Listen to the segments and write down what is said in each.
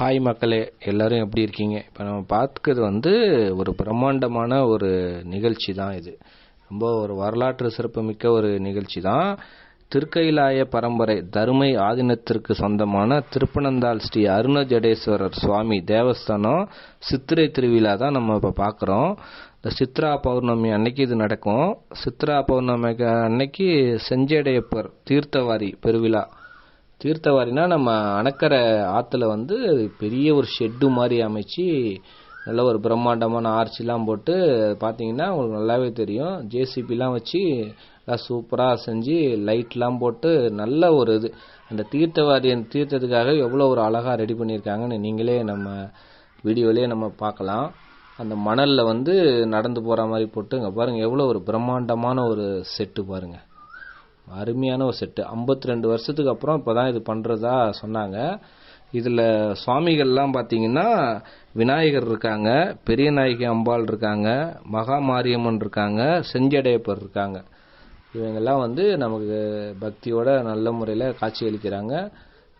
Hi மக்களே எல்லாரும் எப்படி இருக்கீங்க? இப்போ நம்ம பார்த்துக்கிறது வந்து ஒரு பிரம்மாண்டமான ஒரு நிகழ்ச்சி தான் இது. ரொம்ப ஒரு வரலாற்று சிறப்புமிக்க ஒரு நிகழ்ச்சி தான். திருக்கைலாய பரம்பரை தருமை ஆதீனத்திற்கு சொந்தமான திருப்பனந்தாள் ஸ்ரீ அருண ஜடேஸ்வரர் சுவாமி தேவஸ்தானம் சித்திரை திருவிழா தான் நம்ம இப்போ பார்க்குறோம். இந்த சித்ரா பௌர்ணமி அன்னைக்கு இது நடக்கும். சித்ரா பௌர்ணமிக்கு அன்னைக்கு செஞ்சடையப்பர் தீர்த்தவாரி பெருவிழா தீர்த்தவாரினா நம்ம அணக்கரை ஆற்றுல வந்து பெரிய ஒரு ஷெட்டு மாதிரி அமைச்சு நல்ல ஒரு பிரம்மாண்டமான ஆர்ச்சிலாம் போட்டு பார்த்தீங்கன்னா உங்களுக்கு நல்லாவே தெரியும். ஜேசிபிலாம் வச்சு நல்லா சூப்பராக செஞ்சு லைட்லாம் போட்டு நல்ல ஒரு இது. அந்த தீர்த்தவாரி தீர்த்தத்துக்காக எவ்வளோ ஒரு அழகாக ரெடி பண்ணியிருக்காங்கன்னு நீங்களே நம்ம வீடியோலேயே நம்ம பார்க்கலாம். அந்த மணலில் வந்து நடந்து போகிற மாதிரி போட்டு இங்கே பாருங்கள் எவ்வளோ ஒரு பிரம்மாண்டமான ஒரு செட்டு பாருங்கள் அருமையான ஒரு செட்டு ஐம்பத்தி ரெண்டு வருஷத்துக்கு அப்புறம் இப்போ தான் இது பண்ணுறதா சொன்னாங்க. இதில் சுவாமிகள்லாம் பார்த்தீங்கன்னா விநாயகர் இருக்காங்க பெரிய நாயகி அம்பாள் இருக்காங்க மகா மாரியம்மன் இருக்காங்க செஞ்சடையப்பர் இருக்காங்க. இவங்கெல்லாம் வந்து நமக்கு பக்தியோட நல்ல முறையில் காட்சி அளிக்கிறாங்க.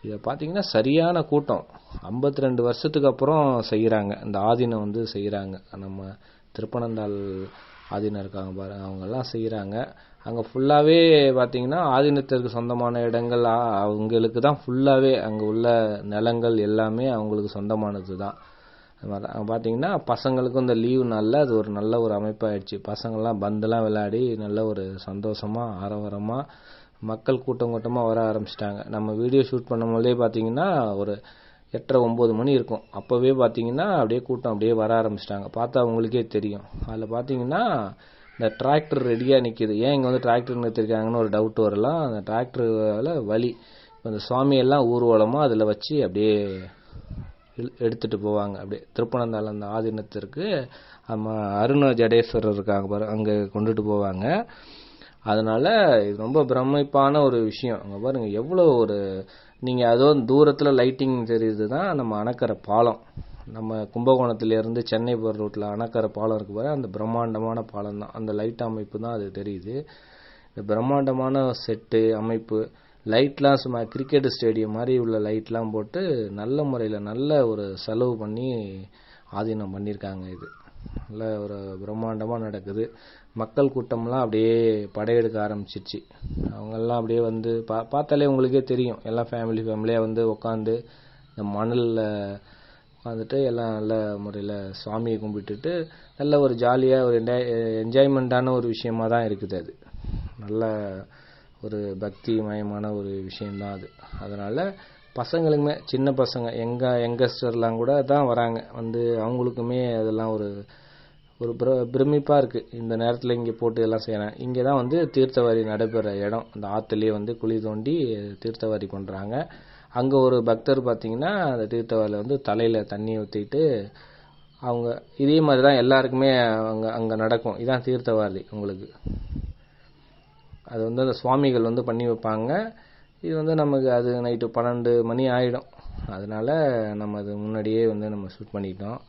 இதை பார்த்தீங்கன்னா சரியான கூட்டம். ஐம்பத்தி ரெண்டு வருஷத்துக்கு அப்புறம் செய்கிறாங்க இந்த ஆதீனம் வந்து செய்கிறாங்க நம்ம திருப்பனந்தாள் ஆதீனம் இருக்காங்க பாரு அவங்கெல்லாம் செய்கிறாங்க அங்கே ஃபுல்லாகவே பார்த்தீங்கன்னா ஆதீனத்திற்கு சொந்தமான இடங்கள் அவங்களுக்கு தான் ஃபுல்லாகவே அங்கே உள்ள நிலங்கள் எல்லாமே அவங்களுக்கு சொந்தமானது தான். பார்த்தீங்கன்னா பசங்களுக்கும் இந்த லீவு நாளில் அது ஒரு நல்ல ஒரு அமைப்பாயிடுச்சு. பசங்கள்லாம் பந்தெல்லாம் விளையாடி நல்ல ஒரு சந்தோஷமாக ஆரவாரமாக மக்கள் கூட்டம் கூட்டமாக வர ஆரம்பிச்சிட்டாங்க. நம்ம வீடியோ ஷூட் பண்ணும்போதே பார்த்தீங்கன்னா ஒரு எட்டரை ஒம்பது மணி இருக்கும். அப்போவே பார்த்தீங்கன்னா அப்படியே கூட்டம் அப்படியே வர ஆரம்பிச்சிட்டாங்க. பார்த்தா அவங்களுக்கே தெரியும். அதில் பார்த்தீங்கன்னா இந்த டிராக்டர் ரெடியாக நிற்கிது ஏன் இங்கே வந்து டிராக்டர் நிறுத்திருக்காங்கன்னு ஒரு டவுட் வரலாம். அந்த டிராக்டரில் வழி இப்போ இந்த சுவாமியெல்லாம் ஊர்வலமாக அதில் வச்சு அப்படியே எடுத்துகிட்டு போவாங்க. அப்படியே திருப்பனந்தாள் அந்த ஆதீனத்திற்கு நம்ம அருண ஜடேஸ்வரர் இருக்காங்க பாரு அங்கே கொண்டுட்டு போவாங்க. அதனால் இது ரொம்ப பிரமிப்பான ஒரு விஷயம். அங்கே பாருங்க எவ்வளோ ஒரு நீங்கள் அதோ தூரத்தில் லைட்டிங் தெரியுது தான் நம்ம அணக்கிற பாலம். நம்ம கும்பகோணத்துலேருந்து சென்னை போகிற ரூட்டில் அணக்கரை பாலம் இருக்கு பாரு அந்த பிரம்மாண்டமான பாலம் தான் அந்த லைட் அமைப்பு தான் அது தெரியுது. இந்த பிரம்மாண்டமான செட்டு அமைப்பு லைட்லாம் சும்மா கிரிக்கெட் ஸ்டேடியம் மாதிரி உள்ள லைட்லாம் போட்டு நல்ல முறையில் நல்ல ஒரு செலவு பண்ணி ஆதீனம் பண்ணியிருக்காங்க இது. நல்ல ஒரு பிரம்மாண்டமாக நடக்குது. மக்கள் கூட்டம்லாம் அப்படியே படையெடுக்க ஆரம்பிச்சிச்சு. அவங்கெல்லாம் அப்படியே வந்து பா பார்த்தாலே உங்களுக்கே தெரியும். எல்லாம் ஃபேமிலி ஃபேமிலியாக வந்து உட்காந்து இந்த மணலில் உட்காந்துட்டு எல்லாம் நல்ல முறையில் சுவாமியை கும்பிட்டுட்டு நல்ல ஒரு ஜாலியாக ஒரு என்ஜாய்மெண்ட்டான ஒரு விஷயமா தான் இருக்குது அது. நல்ல ஒரு பக்தி மயமான ஒரு விஷயந்தான் அது. அதனால் பசங்களுக்குமே சின்ன பசங்க எங்கள் யங்கஸ்டர்லாம் கூட தான் வராங்க. வந்து அவங்களுக்குமே அதெல்லாம் ஒரு ஒரு பிர பிரமிப்பாக இருக்குது இந்த நேரத்தில் இங்கே போட்டு எல்லாம் செய்கிறேன் இங்கே தான் வந்து தீர்த்தவாரி நடைபெற இடம். அந்த ஆற்றுலேயே வந்து குழி தோண்டி தீர்த்தவாரி பண்ணுறாங்க அங்கே ஒரு பக்தர் பார்த்தீங்கன்னா அந்த தீர்த்தவாரியில் வந்து தலையில் தண்ணி ஊற்றிட்டு அவங்க இதே மாதிரி தான் எல்லாருக்குமே அங்கே அங்கே நடக்கும். இதான் தீர்த்தவாரி உங்களுக்கு. அது வந்து அந்த சுவாமிகள் வந்து பண்ணி வைப்பாங்க. இது வந்து நமக்கு அது நைட்டு பன்னெண்டு மணி ஆகிடும் அதனால் நம்ம அது முன்னாடியே வந்து நம்ம ஷூட் பண்ணிட்டோம்.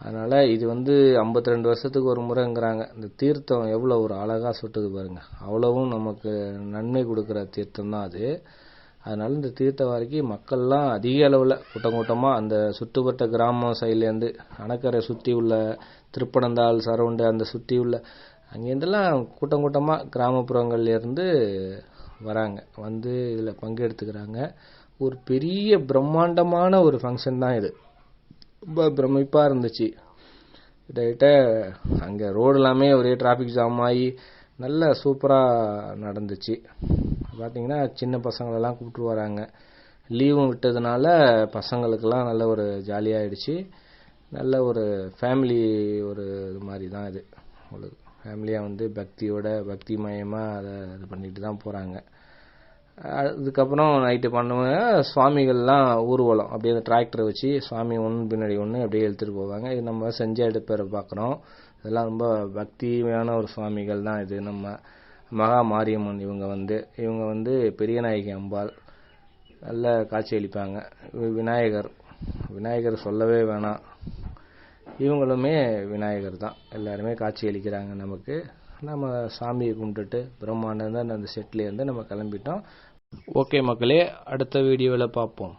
அதனால் இது வந்து ஐம்பத்தி ரெண்டு வருஷத்துக்கு ஒரு முறைங்கிறாங்க. இந்த தீர்த்தம் எவ்வளோ ஒரு அழகாக சுட்டுது பாருங்கள் அவ்வளவும் நமக்கு நன்மை கொடுக்குற தீர்த்தம் தான் அது. அதனால் இந்த தீர்த்தவாரிக்கு மக்கள்லாம் அதிக அளவில் கூட்டம் கூட்டமாக அந்த சுற்றுப்பட்ட கிராமம் சைட்லேருந்து அணக்கரை சுற்றி உள்ள திருப்பனந்தாள் சரவுண்டு அந்த சுற்றி உள்ள அங்கேருந்தெல்லாம் கூட்டம் கூட்டமாக கிராமப்புறங்கள்லேருந்து வராங்க. வந்து இதில் பங்கெடுத்துக்கிறாங்க. ஒரு பெரிய பிரம்மாண்டமான ஒரு ஃபங்க்ஷன் தான் இது. ரொம்ப பிரமிப்பாக இருந்துச்சு. கிட்டத்தட்ட அங்கே ரோடு எல்லாமே ஒரே டிராஃபிக் ஜாம் ஆகி நல்ல சூப்பராக நடந்துச்சு. பார்த்தீங்கன்னா சின்ன பசங்களெல்லாம் கூப்பிட்டு வராங்க. லீவும் விட்டதுனால பசங்களுக்கெல்லாம் நல்ல ஒரு ஜாலியாகிடுச்சு நல்ல ஒரு ஃபேமிலி ஒரு இது மாதிரி தான் இது. உங்களுக்கு ஃபேமிலியாக வந்து பக்தியோட பக்தி மயமாக அதை இது பண்ணிட்டு தான் போகிறாங்க அதுக்கப்புறம் நைட்டு பண்ணுவேன் சுவாமிகள்லாம் ஊர்வலம் அப்படியே அந்த டிராக்டரை வச்சு சுவாமி ஒன்று பின்னாடி ஒன்று அப்படியே எடுத்துகிட்டு போவாங்க. இது நம்ம செஞ்ச எடுப்பேரை பார்க்குறோம் இதெல்லாம் ரொம்ப பக்தியான ஒரு சுவாமிகள் தான் இது நம்ம. மகா மாரியம்மன். இவங்க வந்து இவங்க வந்து பெரிய நாயகி அம்பாள். நல்ல காட்சி அளிப்பாங்க. விநாயகர். விநாயகர் சொல்லவே வேணாம். இவங்களுமே விநாயகர் தான். எல்லாருமே காட்சி அளிக்கிறாங்க நமக்கு. நம்ம சாமியை கும்பிட்டுட்டு பிரம்மாண்டம் அந்த செட்லேருந்து நம்ம கிளம்பிட்டோம். ஓகே மக்களே அடுத்த வீடியோவில் பார்ப்போம்.